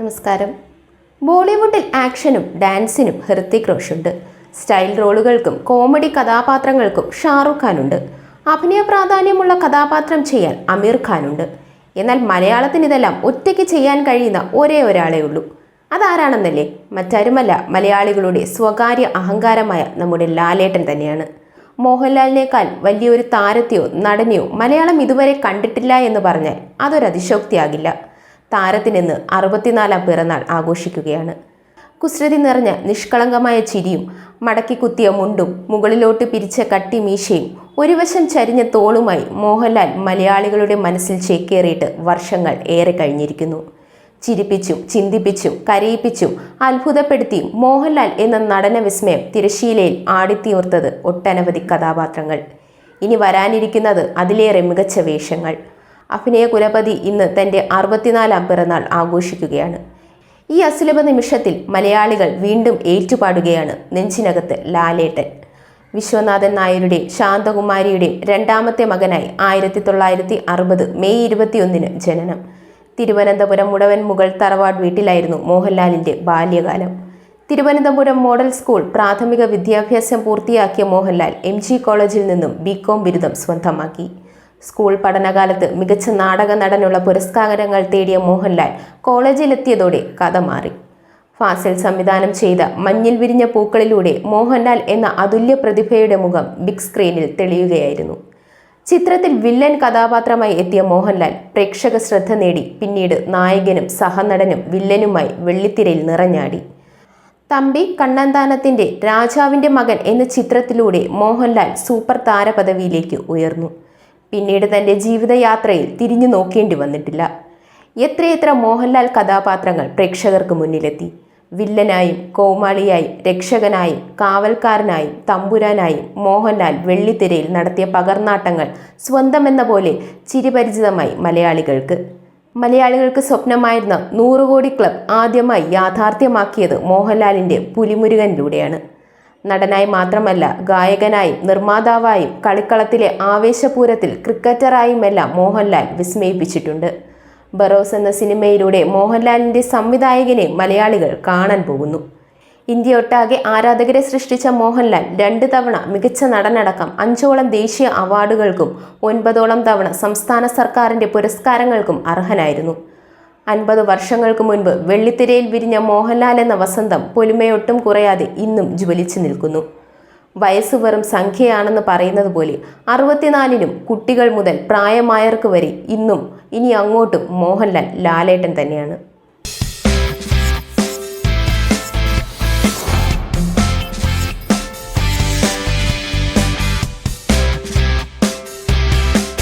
നമസ്കാരം. ബോളിവുഡിൽ ആക്ഷനും ഡാൻസിനും ഹൃത്തിക് റോഷുണ്ട്. സ്റ്റൈൽ റോളുകൾക്കും കോമഡി കഥാപാത്രങ്ങൾക്കും ഷാറുഖ് ഖാനുണ്ട്. അഭിനയ പ്രാധാന്യമുള്ള കഥാപാത്രം ചെയ്യാൻ അമീർ ഖാനുണ്ട്. എന്നാൽ മലയാളത്തിന് ഇതെല്ലാം ഒറ്റയ്ക്ക് ചെയ്യാൻ കഴിയുന്ന ഒരേ ഒരാളേ ഉള്ളൂ. അതാരാണെന്നല്ലേ? മറ്റാരുമല്ല മലയാളികളുടെ സ്വകാര്യ അഹങ്കാരമായ നമ്മുടെ ലാലേട്ടൻ തന്നെയാണ്. മോഹൻലാലിനേക്കാൾ വലിയൊരു താരത്തെയോ നടനെയോ മലയാളം ഇതുവരെ കണ്ടിട്ടില്ല എന്ന് പറഞ്ഞാൽ അതൊരു അതിശോക്തിയാകില്ല താരത്തിനിന്ന് അറുപത്തിനാലാം പിറന്നാൾ ആഘോഷിക്കുകയാണ്. കുസൃതി നിറഞ്ഞ നിഷ്കളങ്കമായ ചിരിയും മടക്കി കുത്തിയ മുണ്ടും മുകളിലോട്ട് പിരിച്ച കട്ടി മീശയും ഒരു വശം ചരിഞ്ഞ തോളുമായി മോഹൻലാൽ മലയാളികളുടെ മനസ്സിൽ ചേക്കേറിയിട്ട് വർഷങ്ങൾ ഏറെ കഴിഞ്ഞിരിക്കുന്നു. ചിരിപ്പിച്ചും ചിന്തിപ്പിച്ചും കരയിപ്പിച്ചും അത്ഭുതപ്പെടുത്തിയും മോഹൻലാൽ എന്ന നടന വിസ്മയം തിരശീലയിൽ ആടിത്തീർത്തത് ഒട്ടനവധി കഥാപാത്രങ്ങൾ. ഇനി വരാനിരിക്കുന്നത് അതിലേറെ മികച്ച വേഷങ്ങൾ. അഭിനയ കുലപതി ഇന്ന് തന്റെ അറുപത്തിനാലാം പിറന്നാൾ ആഘോഷിക്കുകയാണ്. ഈ അസുലഭ നിമിഷത്തിൽ മലയാളികൾ വീണ്ടും ഏറ്റുപാടുകയാണ് നെഞ്ചിനകത്ത് ലാലേട്ടൻ. വിശ്വനാഥൻ നായരുടെ ശാന്തകുമാരിയുടെ രണ്ടാമത്തെ മകനായി ആയിരത്തി തൊള്ളായിരത്തി അറുപത് മെയ് ഇരുപത്തിയൊന്നിന് ജനനം. തിരുവനന്തപുരം മുടവൻ മുകൾ തറവാട് വീട്ടിലായിരുന്നു മോഹൻലാലിന്റെ ബാല്യകാലം. തിരുവനന്തപുരം മോഡൽ സ്കൂൾ പ്രാഥമിക വിദ്യാഭ്യാസം പൂർത്തിയാക്കിയ മോഹൻലാൽ എം കോളേജിൽ നിന്നും ബികോം ബിരുദം സ്വന്തമാക്കി. സ്കൂൾ പഠനകാലത്ത് മികച്ച നാടക നടനുള്ള പുരസ്കാരങ്ങൾ തേടിയ മോഹൻലാൽ കോളേജിലെത്തിയതോടെ കഥ മാറി. ഫാസിൽ സംവിധാനം ചെയ്ത മഞ്ഞിൽ വിരിഞ്ഞ പൂക്കളിലൂടെ മോഹൻലാൽ എന്ന അതുല്യ പ്രതിഭയുടെ മുഖം ബിഗ് സ്ക്രീനിൽ തെളിയുകയായിരുന്നു. ചിത്രത്തിൽ വില്ലൻ കഥാപാത്രമായി എത്തിയ മോഹൻലാൽ പ്രേക്ഷക ശ്രദ്ധ നേടി പിന്നീട് നായകനും സഹനടനും വില്ലനുമായി വെള്ളിത്തിരയിൽ നിറഞ്ഞാടി. തമ്പി കണ്ണന്താനത്തിന്റെ രാജാവിന്റെ മകൻ എന്ന ചിത്രത്തിലൂടെ മോഹൻലാൽ സൂപ്പർ താരപദവിയിലേക്ക് ഉയർന്നു. പിന്നീട് തന്റെ ജീവിതയാത്രയിൽ തിരിഞ്ഞു നോക്കേണ്ടി വന്നിട്ടില്ല. എത്രയെത്ര മോഹൻലാൽ കഥാപാത്രങ്ങൾ പ്രേക്ഷകർക്ക് മുന്നിലെത്തി. വില്ലനായും കോമാളിയായും രക്ഷകനായും കാവൽക്കാരനായും തമ്പുരാനായും മോഹൻലാൽ വെള്ളിത്തിരയിൽ നടത്തിയ പകർന്നാട്ടങ്ങൾ സ്വന്തമെന്ന പോലെ ചിരിപരിചിതമായി മലയാളികൾക്ക്. മലയാളികൾക്ക് സ്വപ്നമായിരുന്ന നൂറുകോടി ക്ലബ് ആദ്യമായി യാഥാർത്ഥ്യമാക്കിയത് മോഹൻലാലിന്റെ പുലിമുരുകനിലൂടെയാണ്. നടനായി മാത്രമല്ല ഗായകനായും നിർമ്മാതാവായും കളിക്കളത്തിലെ ആവേശപൂരത്തിൽ ക്രിക്കറ്ററായുമെല്ലാം മോഹൻലാൽ വിസ്മയിപ്പിച്ചിട്ടുണ്ട്. ബറോസ് എന്ന സിനിമയിലൂടെ മോഹൻലാലിന്റെ സംവിധായകനെ മലയാളികൾ കാണാൻ പോകുന്നു. ഇന്ത്യയൊട്ടാകെ ആരാധകരെ സൃഷ്ടിച്ച മോഹൻലാൽ രണ്ട് തവണ മികച്ച നടനടക്കം അഞ്ചോളം ദേശീയ അവാർഡുകൾക്കും ഒൻപതോളം തവണ സംസ്ഥാന സർക്കാരിന്റെ പുരസ്കാരങ്ങൾക്കും അർഹനായിരുന്നു. അൻപത് വർഷങ്ങൾക്ക് മുൻപ് വെള്ളിത്തിരയിൽ വിരിഞ്ഞ മോഹൻലാൽ എന്ന വസന്തം പൊലിമയൊട്ടും കുറയാതെ ഇന്നും ജ്വലിച്ചു നിൽക്കുന്നു. വയസ്സ് വെറും സംഖ്യയാണെന്ന് പറയുന്നത് പോലെ അറുപത്തിനാലിനും കുട്ടികൾ മുതൽ പ്രായമായവർക്ക് വരെ ഇന്നും ഇനി അങ്ങോട്ടും മോഹൻലാൽ ലാലേട്ടൻ തന്നെയാണ്.